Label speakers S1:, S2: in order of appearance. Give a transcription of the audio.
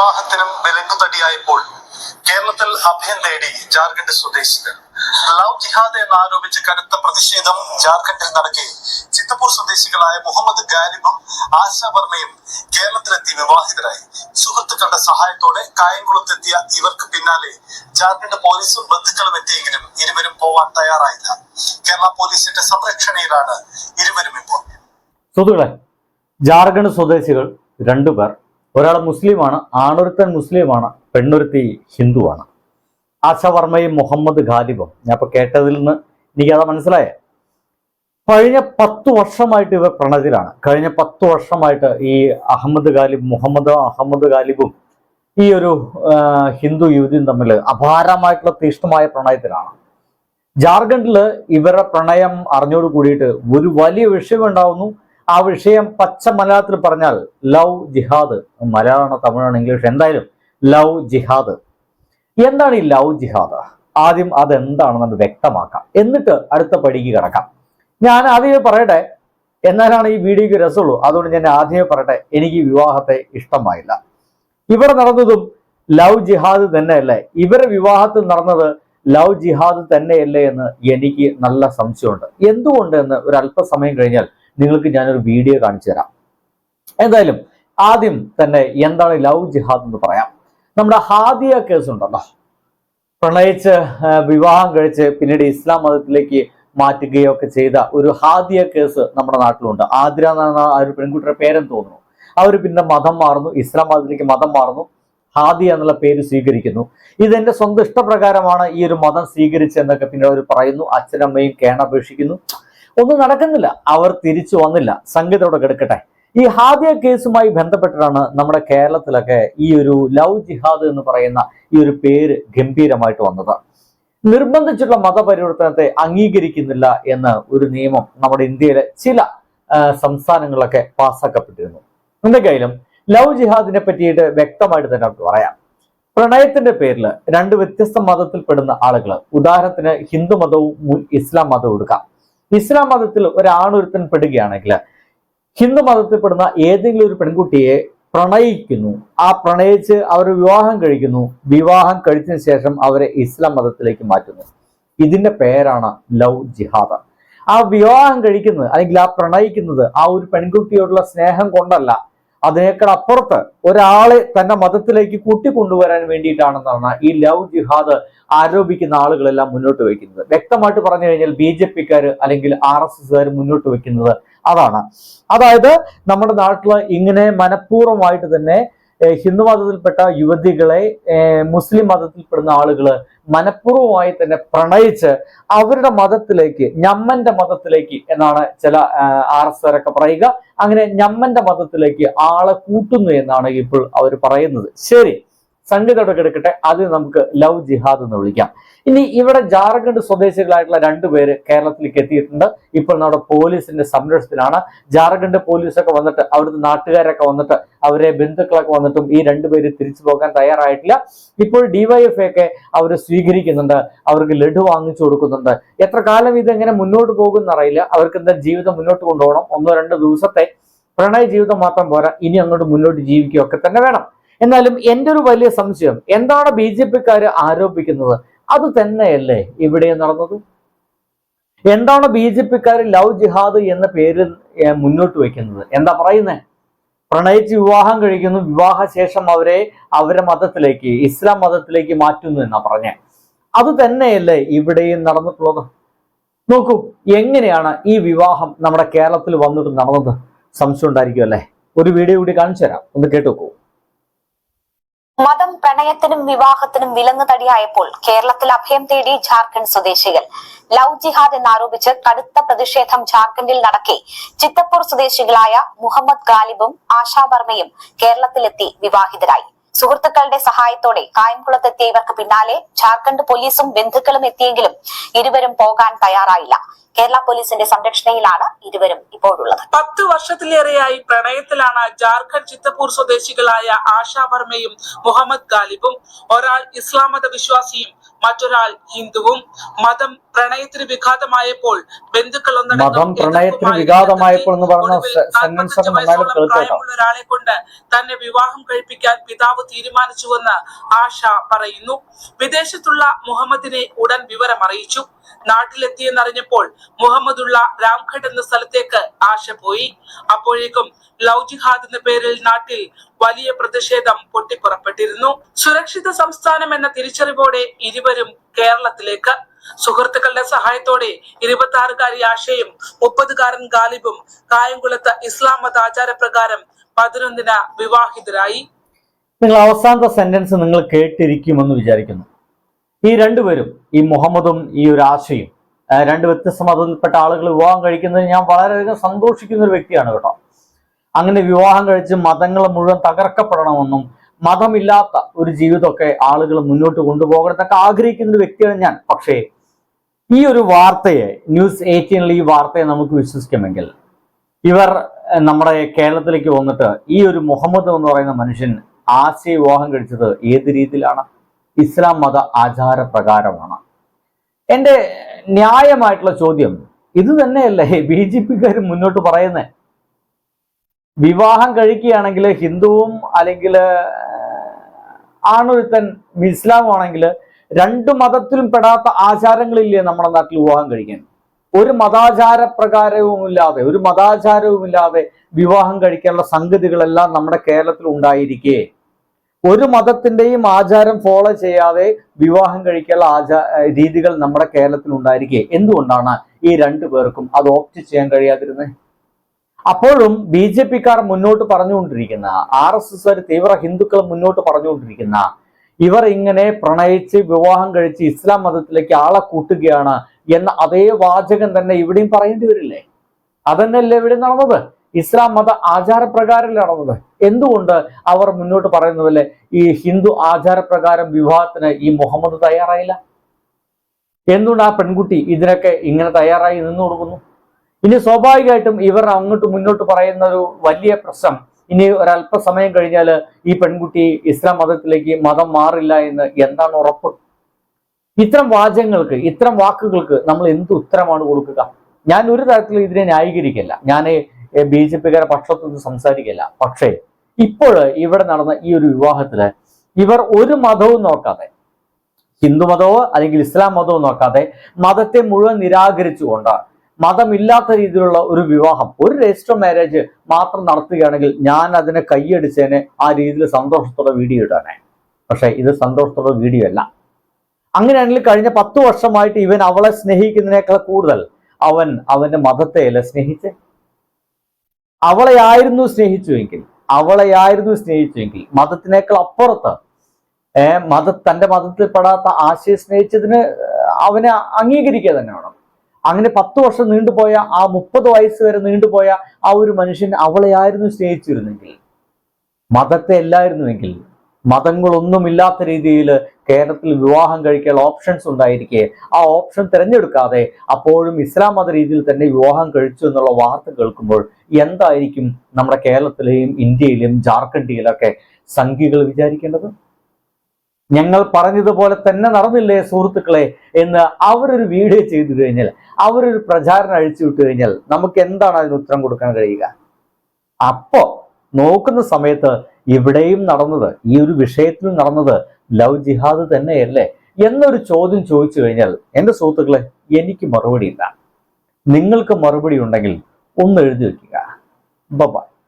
S1: വിവാഹത്തിനും വിലങ്ങുതടിയായപ്പോൾ കേരളത്തിൽ അഭയം തേടി ജാർഖണ്ഡ് സ്വദേശികൾ. ലവ് ജിഹാദ് എന്ന് ആരോപിച്ച് കടുത്ത പ്രതിഷേധം ജാർഖണ്ഡിൽ നടക്കെ. ചിത്തപ്പൂർ സ്വദേശികളായ മുഹമ്മദ് ഗാലിബും ആശ വർമ്മയും കേരളത്തിലെത്തി വിവാഹിതരായി. സുഹൃത്തുക്കളുടെ സഹായത്തോടെ കായംകുളത്തെത്തിയ ഇവർക്ക് പിന്നാലെ ജാർഖണ്ഡ് പോലീസും ബന്ധുക്കളും എത്തിയെങ്കിലും ഇരുവരും പോവാൻ തയ്യാറായില്ല. കേരള പോലീസിന്റെ സംരക്ഷണയിലാണ് ഇരുവരും ഇപ്പോൾ.
S2: ജാർഖണ്ഡ് സ്വദേശികൾ രണ്ടുപേർ ഒരാൾ മുസ്ലിമാണ് ആണൊരുത്തൻ മുസ്ലിമാണ് പെണ്ണൊരുത്തി ഹിന്ദുവാണ്. ആശ വർമ്മയും മുഹമ്മദ് ഖാലിബും ഞാൻ ഇപ്പൊ കേട്ടതിൽ നിന്ന് എനിക്കത് മനസ്സിലായ. കഴിഞ്ഞ പത്ത് വർഷമായിട്ട് ഇവർ പ്രണയത്തിലാണ് കഴിഞ്ഞ പത്ത് വർഷമായിട്ട് ഈ അഹമ്മദ് ഖാലിബ് മുഹമ്മദ് അഹമ്മദ് ഖാലിബും ഈ ഒരു ഹിന്ദു യുവതിയും തമ്മിൽ അപാരമായിട്ടുള്ള തീഷ്ണമായ പ്രണയത്തിലാണ്. ജാർഖണ്ഡിൽ ഇവരുടെ പ്രണയം അറിഞ്ഞോട് കൂടിയിട്ട് ഒരു വലിയ വിഷയം ഉണ്ടാവുന്നു. ആ വിഷയം പച്ച മലയാളത്തിൽ പറഞ്ഞാൽ ലവ് ജിഹാദ്. മലയാളമാണോ തമിഴാണോ ഇംഗ്ലീഷ്? എന്തായാലും ലവ് ജിഹാദ്. എന്താണ് ഈ ലവ് ജിഹാദ്? ആദ്യം അതെന്താണെന്ന് വ്യക്തമാക്കാം. എന്നിട്ട് അടുത്ത പടിക്ക് കിടക്കാം. ഞാൻ ആദ്യമേ പറയട്ടെ എന്നാലാണ് ഈ വീഡിയോക്ക് രസമുള്ളൂ. അതുകൊണ്ട് ഞാൻ ആദ്യമേ പറയട്ടെ എനിക്ക് വിവാഹത്തെ ഇഷ്ടമായില്ല. ഇവിടെ നടന്നതും ലവ് ജിഹാദ് തന്നെയല്ലേ? ഇവരെ വിവാഹത്തിൽ നടന്നത് ലവ് ജിഹാദ് തന്നെയല്ലേ എന്ന് എനിക്ക് നല്ല സംശയമുണ്ട്. എന്തുകൊണ്ടെന്ന് ഒരു അല്പസമയം കഴിഞ്ഞാൽ നിങ്ങൾക്ക് ഞാനൊരു വീഡിയോ കാണിച്ചു തരാം. എന്തായാലും ആദ്യം തന്നെ എന്താണ് ലവ് ജിഹാദ് എന്ന് പറയാം. നമ്മുടെ ഹാദിയ കേസ് ഉണ്ടല്ലോ. പ്രണയിച്ച് വിവാഹം കഴിച്ച് പിന്നീട് ഇസ്ലാം മതത്തിലേക്ക് മാറ്റുകയോ ഒക്കെ ചെയ്ത ഒരു ഹാദിയ കേസ് നമ്മുടെ നാട്ടിലുണ്ട്. ആതിര എന്നാണ് ആ ഒരു പെൺകുട്ടിയുടെ പേരെന്ന് തോന്നുന്നു. അവർ പിന്നെ മതം മാറുന്നു ഇസ്ലാം മതത്തിലേക്ക് മതം മാറുന്നു. ഹാദിയ എന്നുള്ള പേര് സ്വീകരിക്കുന്നു. ഇതെന്റെ സ്വന്തം ഇഷ്ടപ്രകാരമാണ് ഈ ഒരു മതം സ്വീകരിച്ചെന്നൊക്കെ പിന്നീട് അവർ പറയുന്നു. അച്ഛനമ്മയും കേണപേക്ഷിക്കുന്നു. ഒന്നും നടക്കുന്നില്ല. അവർ തിരിച്ചു വന്നില്ല. സംഗീതത്തോടെ കിടക്കട്ടെ. ഈ ഹാദിയ കേസുമായി ബന്ധപ്പെട്ടിട്ടാണ് നമ്മുടെ കേരളത്തിലൊക്കെ ഈ ഒരു ലവ് ജിഹാദ് എന്ന് പറയുന്ന ഈ ഒരു പേര് ഗംഭീരമായിട്ട് വന്നത്. നിർബന്ധിച്ചുള്ള മതപരിവർത്തനത്തെ അംഗീകരിക്കുന്നില്ല എന്ന് ഒരു നിയമം നമ്മുടെ ഇന്ത്യയിലെ ചില സംസ്ഥാനങ്ങളിലൊക്കെ പാസ്സാക്കപ്പെട്ടിരുന്നു എന്തൊക്കെയായാലും ലവ് ജിഹാദിനെ പറ്റിയിട്ട് വ്യക്തമായിട്ട് തന്നെ പറയാം. പ്രണയത്തിന്റെ പേരിൽ രണ്ട് വ്യത്യസ്ത മതത്തിൽപ്പെടുന്ന ആളുകൾ ഉദാഹരണത്തിന് ഹിന്ദു മതവും ഇസ്ലാം മതവും എടുക്കാം. ഇസ്ലാം മതത്തിൽ ഒരാണൊരുത്തൻ പെടുകയാണെങ്കിൽ ഹിന്ദു മതത്തിൽ പെടുന്ന ഏതെങ്കിലും ഒരു പെൺകുട്ടിയെ പ്രണയിക്കുന്നു. ആ പ്രണയിച്ച് അവർ വിവാഹം കഴിക്കുന്നു. വിവാഹം കഴിച്ചതിന് ശേഷം അവരെ ഇസ്ലാം മതത്തിലേക്ക് മാറ്റുന്നു. ഇതിന്റെ പേരാണ് ലവ് ജിഹാദ്. ആ വിവാഹം കഴിക്കുന്നത് അല്ലെങ്കിൽ ആ പ്രണയിക്കുന്നത് ആ ഒരു പെൺകുട്ടിയോടുള്ള സ്നേഹം കൊണ്ടല്ല. അതിനേക്കാൾ അപ്പുറത്ത് ഒരാളെ തന്റെ മതത്തിലേക്ക് കൂട്ടിക്കൊണ്ടുവരാൻ വേണ്ടിയിട്ടാണെന്നാണ് ഈ ലവ് ജിഹാദ് ആരോപിക്കുന്ന ആളുകളെല്ലാം മുന്നോട്ട് വയ്ക്കുന്നത്. വ്യക്തമായിട്ട് പറഞ്ഞു കഴിഞ്ഞാൽ ബി ജെ പിക്കാര് അല്ലെങ്കിൽ ആർ എസ് എസ്കാർ മുന്നോട്ട് വയ്ക്കുന്നത് അതാണ്. അതായത് നമ്മുടെ നാട്ടിൽ ഇങ്ങനെ മനഃപൂർവമായിട്ട് തന്നെ ഹിന്ദു മതത്തിൽപ്പെട്ട യുവതികളെ മുസ്ലിം മതത്തിൽപ്പെടുന്ന ആളുകൾ മനഃപൂർവമായി തന്നെ പ്രണയിച്ച് അവരുടെ മതത്തിലേക്ക് ഞമ്മന്റെ മതത്തിലേക്ക് എന്നാണ് ചില ആർ എസ് ആരൊക്കെ പറയുക. അങ്ങനെ ഞമ്മന്റെ മതത്തിലേക്ക് ആളെ കൂട്ടുന്നു എന്നാണ് ഇപ്പോൾ അവർ പറയുന്നത്. ശരി. സംഗീതോടെ കിടക്കട്ടെ അത് നമുക്ക് ലവ് ജിഹാദ് എന്ന് വിളിക്കാം. ഇനി ഇവിടെ ജാർഖണ്ഡ് സ്വദേശികളായിട്ടുള്ള രണ്ടുപേര് കേരളത്തിലേക്ക് എത്തിയിട്ടുണ്ട്. ഇപ്പോൾ നമ്മുടെ പോലീസിന്റെ സംരക്ഷണത്തിലാണ്. ജാർഖണ്ഡ് പോലീസൊക്കെ വന്നിട്ട് അവിടുത്തെ നാട്ടുകാരൊക്കെ വന്നിട്ട് അവരെ ബന്ധുക്കളൊക്കെ വന്നിട്ടും ഈ രണ്ടുപേര് തിരിച്ചു പോകാൻ തയ്യാറായിട്ടില്ല. ഇപ്പോൾ ഡിവൈഎഫ് ഒക്കെ അവർ സ്വീകരിക്കുന്നുണ്ട്. അവർക്ക് ലഡു വാങ്ങിച്ചു കൊടുക്കുന്നുണ്ട്. എത്ര കാലം ഇതെങ്ങനെ മുന്നോട്ട് പോകും എന്നറിയില്ല അവർക്ക് എന്താ ജീവിതം മുന്നോട്ട് കൊണ്ടുപോകണം? ഒന്നോ രണ്ടോ ദിവസത്തെ പ്രണയ ജീവിതം മാത്രം പോരാ. ഇനി അങ്ങോട്ട് മുന്നോട്ട് ജീവിക്കുകയൊക്കെ തന്നെ വേണം. എന്നാലും എന്റെ ഒരു വലിയ സംശയം എന്താണ് ബി ജെ പിക്കാർ ആരോപിക്കുന്നത്? അത് തന്നെയല്ലേ ഇവിടെ നടന്നത്? എന്താണ് ബി ജെ പിക്കാർ ലവ് ജിഹാദ് എന്ന പേര് മുന്നോട്ട് വയ്ക്കുന്നത്? എന്താ പറയുന്നത് പ്രണയിച്ച് വിവാഹം കഴിക്കുന്നു വിവാഹശേഷം അവരെ അവരുടെ മതത്തിലേക്ക് ഇസ്ലാം മതത്തിലേക്ക് മാറ്റുന്നു എന്നാ പറഞ്ഞേ. അത് തന്നെയല്ലേ ഇവിടെയും നടന്നിട്ടുള്ളത്? നോക്കൂ എങ്ങനെയാണ് ഈ വിവാഹം നമ്മുടെ കേരളത്തിൽ വന്നിട്ട് നടന്നത്? സംശയം ഉണ്ടായിരിക്കും അല്ലേ ഒരു വീഡിയോ കൂടി കാണിച്ചു തരാം ഒന്ന് കേട്ടു നോക്കൂ
S3: മതം പ്രണയത്തിനും വിവാഹത്തിനും വിലങ്ങ് തടിയായപ്പോൾ കേരളത്തിൽ അഭയം തേടി ജാർഖണ്ഡ് സ്വദേശികൾ. ലവ് ജിഹാദ് എന്നാരോപിച്ച് കടുത്ത പ്രതിഷേധം ജാർഖണ്ഡിൽ നടക്കെ ചിത്തപ്പൂർ സ്വദേശികളായ മുഹമ്മദ് ഗാലിബും ആശാ വർമ്മയും കേരളത്തിലെത്തി വിവാഹിതരായി. സുഹൃത്തുക്കളുടെ സഹായത്തോടെ കായംകുളത്തെത്തിയ ഇവർക്ക് പിന്നാലെ ജാർഖണ്ഡ് പോലീസും ബന്ധുക്കളും എത്തിയെങ്കിലും ഇരുവരും പോകാൻ തയ്യാറായില്ല. കേരള പോലീസിന്റെ സംരക്ഷണയിലാണ് ഇരുവരും ഇപ്പോഴുള്ളത്.
S4: പത്ത് വർഷത്തിലേറെയായി പ്രണയത്തിലാണ് ജാർഖണ്ഡ് ചിത്തപ്പൂർ സ്വദേശികളായ ആശാ വർമ്മയും മുഹമ്മദ് ഗാലിബും. ഒരാൾ ഇസ്ലാം മത വിശ്വാസിയും മറ്റൊരാൾ ഹിന്ദുവും. മതം പ്രണയത്തിന് വിഘാതമായപ്പോൾ ബന്ധുക്കൾ
S2: മതം പ്രണയത്തിന് വിഘാതമായപ്പോൾ എന്ന് പറഞ്ഞ
S4: ഒടുവിൽ
S2: സെന്റൻസ് ഒക്കെ
S4: 45
S2: നന്നായിട്ട്
S4: വയസ്സോളം
S2: കേൾക്കട്ടോ
S4: പ്രായമുള്ള ഒരാളെ കൊണ്ട് തന്നെ വിവാഹം കഴിപ്പിക്കാൻ പിതാവ് തീരുമാനിച്ചുവെന്ന് ആശ പറയുന്നു. വിദേശത്തുള്ള മുഹമ്മദിനെ ഉടൻ വിവരം അറിയിച്ചു നാട്ടിലെത്തിയെന്നറിഞ്ഞപ്പോൾ മുഹമ്മദുള്ള രാംഘട്ട് എന്ന സ്ഥലത്തേക്ക് ആശ പോയി. അപ്പോഴേക്കും ലവ് ജിഹാദ് എന്ന പേരിൽ നാട്ടിൽ വലിയ പ്രതിഷേധം പൊട്ടിപ്പുറപ്പെട്ടിരുന്നു. സുരക്ഷിത സംസ്ഥാനം എന്ന തിരിച്ചറിവോടെ ഇരുവരും കേരളത്തിലേക്ക്. സുഹൃത്തുക്കളുടെ സഹായത്തോടെ ഇരുപത്തി ആറുകാരി ആശയും മുപ്പതുകാരൻ ഗാലിബും കായംകുളത്ത് ഇസ്ലാം മത ആചാരപ്രകാരം പതിനൊന്നിന് വിവാഹിതരായി.
S2: നിങ്ങൾ അവസാനത്തെ സെന്റൻസ് നിങ്ങൾ കേട്ടിരിക്കുമെന്ന് വിചാരിക്കുന്നു. ഈ രണ്ടുപേരും ഈ മുഹമ്മദും ഈ ഒരു ആശയും രണ്ട് വ്യത്യസ്ത മതത്തിൽപ്പെട്ട ആളുകൾ വിവാഹം കഴിക്കുന്നത് ഞാൻ വളരെയധികം സന്തോഷിക്കുന്ന ഒരു വ്യക്തിയാണ് കേട്ടോ. അങ്ങനെ വിവാഹം കഴിച്ച് മതങ്ങൾ മുഴുവൻ തകർക്കപ്പെടണമെന്നും മതമില്ലാത്ത ഒരു ജീവിതമൊക്കെ ആളുകൾ മുന്നോട്ട് കൊണ്ടുപോകണമെന്നൊക്കെ ആഗ്രഹിക്കുന്ന ഒരു വ്യക്തിയാണ് ഞാൻ. പക്ഷേ ഈ ഒരു വാർത്തയെ ന്യൂസ് എയ്റ്റീനിൽ ഈ വാർത്തയെ നമുക്ക് വിശ്വസിക്കുമെങ്കിൽ ഇവർ നമ്മുടെ കേരളത്തിലേക്ക് വന്നിട്ട് ഈ ഒരു മുഹമ്മദ് എന്ന് പറയുന്ന മനുഷ്യൻ ആശയ വിവാഹം കഴിച്ചത് ഏത് രീതിയിലാണ്? ഇസ്ലാം മത ആചാര പ്രകാരമാണ് എന്റെ ന്യായമായിട്ടുള്ള ചോദ്യം ഇത് തന്നെയല്ലേ ബി ജെ പിക്കാർ മുന്നോട്ട് പറയുന്നത് വിവാഹം കഴിക്കുകയാണെങ്കിൽ ഹിന്ദുവും അല്ലെങ്കിൽ ആണൊരുത്തൻ ഇസ്ലാമും ആണെങ്കിൽ രണ്ട് മതത്തിലും പെടാത്ത ആചാരങ്ങളില്ലേ നമ്മുടെ നാട്ടിൽ വിവാഹം കഴിക്കാൻ. ഒരു മതാചാര പ്രകാരവും ഇല്ലാതെ ഒരു മതാചാരവും ഇല്ലാതെ വിവാഹം കഴിക്കാനുള്ള സംഗതികളെല്ലാം നമ്മുടെ കേരളത്തിൽ ഉണ്ടായിരിക്കെ. ഒരു മതത്തിന്റെയും ആചാരം ഫോളോ ചെയ്യാതെ വിവാഹം കഴിക്കാനുള്ള ആചാ രീതികൾ നമ്മുടെ കേരളത്തിൽ ഉണ്ടായിരിക്കെ. എന്തുകൊണ്ടാണ് ഈ രണ്ടു പേർക്കും അത് ഓപ്റ്റ് ചെയ്യാൻ കഴിയാതിരുന്നത് അപ്പോഴും ബി ജെ പിക്കാർ മുന്നോട്ട് പറഞ്ഞുകൊണ്ടിരിക്കുന്ന ആർ എസ് എസ് തീവ്ര ഹിന്ദുക്കൾ മുന്നോട്ട് പറഞ്ഞുകൊണ്ടിരിക്കുന്ന ഇവർ ഇങ്ങനെ പ്രണയിച്ച് വിവാഹം കഴിച്ച് ഇസ്ലാം മതത്തിലേക്ക് ആളെ കൂട്ടുകയാണ് എന്ന അതേ വാചകം തന്നെ ഇവിടെയും പറയേണ്ടി വരില്ലേ? അതന്നെയല്ലേ ഇവിടെ നടന്നത്? ഇസ്ലാം മത ആചാരപ്രകാരം നടന്നത്? എന്തുകൊണ്ട് അവർ മുന്നോട്ട് പറയുന്നതല്ലേ? ഈ ഹിന്ദു ആചാരപ്രകാരം വിവാഹത്തിന് ഈ മുഹമ്മദ് തയ്യാറായില്ല? എന്തുകൊണ്ട് ആ പെൺകുട്ടി ഇതിനൊക്കെ ഇങ്ങനെ തയ്യാറായി നിന്നു കൊടുക്കുന്നു? ഇനി സ്വാഭാവികമായിട്ടും ഇവർ അങ്ങോട്ട് മുന്നോട്ട് പറയുന്ന ഒരു വലിയ പ്രശ്നം ഇനി ഒരല്പസമയം കഴിഞ്ഞാൽ ഈ പെൺകുട്ടി ഇസ്ലാം മതത്തിലേക്ക് മതം മാറില്ല എന്ന് എന്താണ് ഉറപ്പ്? ഇത്തരം വാചകങ്ങൾക്ക് ഇത്തരം വാക്കുകൾക്ക് നമ്മൾ എന്ത് ഉത്തരമാണ് കൊടുക്കുക? ഞാൻ ഒരു തരത്തിലും ഇതിനെ ന്യായീകരിക്കില്ല. ഞാൻ ബി ജെ പിക്കാരെ പക്ഷത്തു സംസാരിക്കില്ല. പക്ഷേ ഇപ്പോൾ ഇവിടെ നടന്ന ഈ ഒരു വിവാഹത്തിൽ ഇവർ ഒരു മതവും നോക്കാതെ ഹിന്ദു മതമോ അല്ലെങ്കിൽ ഇസ്ലാം മതമോ നോക്കാതെ മതത്തെ മുഴുവൻ നിരാകരിച്ചുകൊണ്ട് മതമില്ലാത്ത രീതിയിലുള്ള ഒരു വിവാഹം ഒരു രജിസ്റ്റർ മാരേജ് മാത്രം നടത്തുകയാണെങ്കിൽ ഞാൻ അതിനെ കൈയടിച്ചതിനെ ആ രീതിയിൽ സന്തോഷത്തോടെ വീഡിയോ ഇടാനേ പക്ഷെ ഇത് സന്തോഷത്തോടെ വീഡിയോ അല്ല. അങ്ങനെയാണെങ്കിൽ കഴിഞ്ഞ പത്ത് വർഷമായിട്ട് ഇവൻ അവളെ സ്നേഹിക്കുന്നതിനേക്കാൾ കൂടുതൽ അവൻ അവന്റെ മതത്തെയല്ല സ്നേഹിച്ച്? അവളെയായിരുന്നു സ്നേഹിച്ചുവെങ്കിൽ അവളെയായിരുന്നു സ്നേഹിച്ചുവെങ്കിൽ മതത്തിനേക്കാൾ അപ്പുറത്ത് ഏർ മത തന്റെ മതത്തിൽ പെടാത്ത ആശയെ സ്നേഹിച്ചതിന് അവനെ അംഗീകരിക്കുക തന്നെ വേണം. അങ്ങനെ പത്ത് വർഷം നീണ്ടുപോയ ആ മുപ്പത് വയസ്സ് വരെ നീണ്ടുപോയ ആ ഒരു മനുഷ്യൻ അവളെയായിരുന്നു സ്നേഹിച്ചിരുന്നെങ്കിൽ മതത്തെ അല്ലായിരുന്നുവെങ്കിൽ മതങ്ങളൊന്നുമില്ലാത്ത രീതിയിൽ കേരളത്തിൽ വിവാഹം കഴിക്കാനുള്ള ഓപ്ഷൻസ് ഉണ്ടായിരിക്കെ. ആ ഓപ്ഷൻ തിരഞ്ഞെടുക്കാതെ അപ്പോഴും ഇസ്ലാം മത രീതിയിൽ തന്നെ വിവാഹം കഴിച്ചു എന്നുള്ള വാർത്ത കേൾക്കുമ്പോൾ എന്തായിരിക്കും നമ്മുടെ കേരളത്തിലെയും ഇന്ത്യയിലെയും ജാർഖണ്ഡിയിലൊക്കെ സംഖ്യകൾ വിചാരിക്കേണ്ടത്? ഞങ്ങൾ പറഞ്ഞതുപോലെ തന്നെ നടന്നില്ലേ സുഹൃത്തുക്കളെ എന്ന് അവരൊരു വീഡിയോ ചെയ്തു കഴിഞ്ഞാൽ അവരൊരു പ്രചാരണം അഴിച്ചു വിട്ടു കഴിഞ്ഞാൽ നമുക്ക് എന്താണ് അതിന് ഉത്തരം കൊടുക്കാൻ കഴിയുക? അപ്പോ നോക്കുന്ന സമയത്ത് ഇവിടെയും നടന്നത് ഈ ഒരു വിഷയത്തിൽ നടന്നത് ലവ് ജിഹാദ് തന്നെയല്ലേ? എന്നൊരു ചോദ്യം ചോദിച്ചു കഴിഞ്ഞാൽ എന്റെ സുഹൃത്തുക്കളെ എനിക്ക് മറുപടിയില്ല. നിങ്ങൾക്ക് മറുപടി ഉണ്ടെങ്കിൽ ഒന്ന് എഴുതി വെക്കുക ബൈ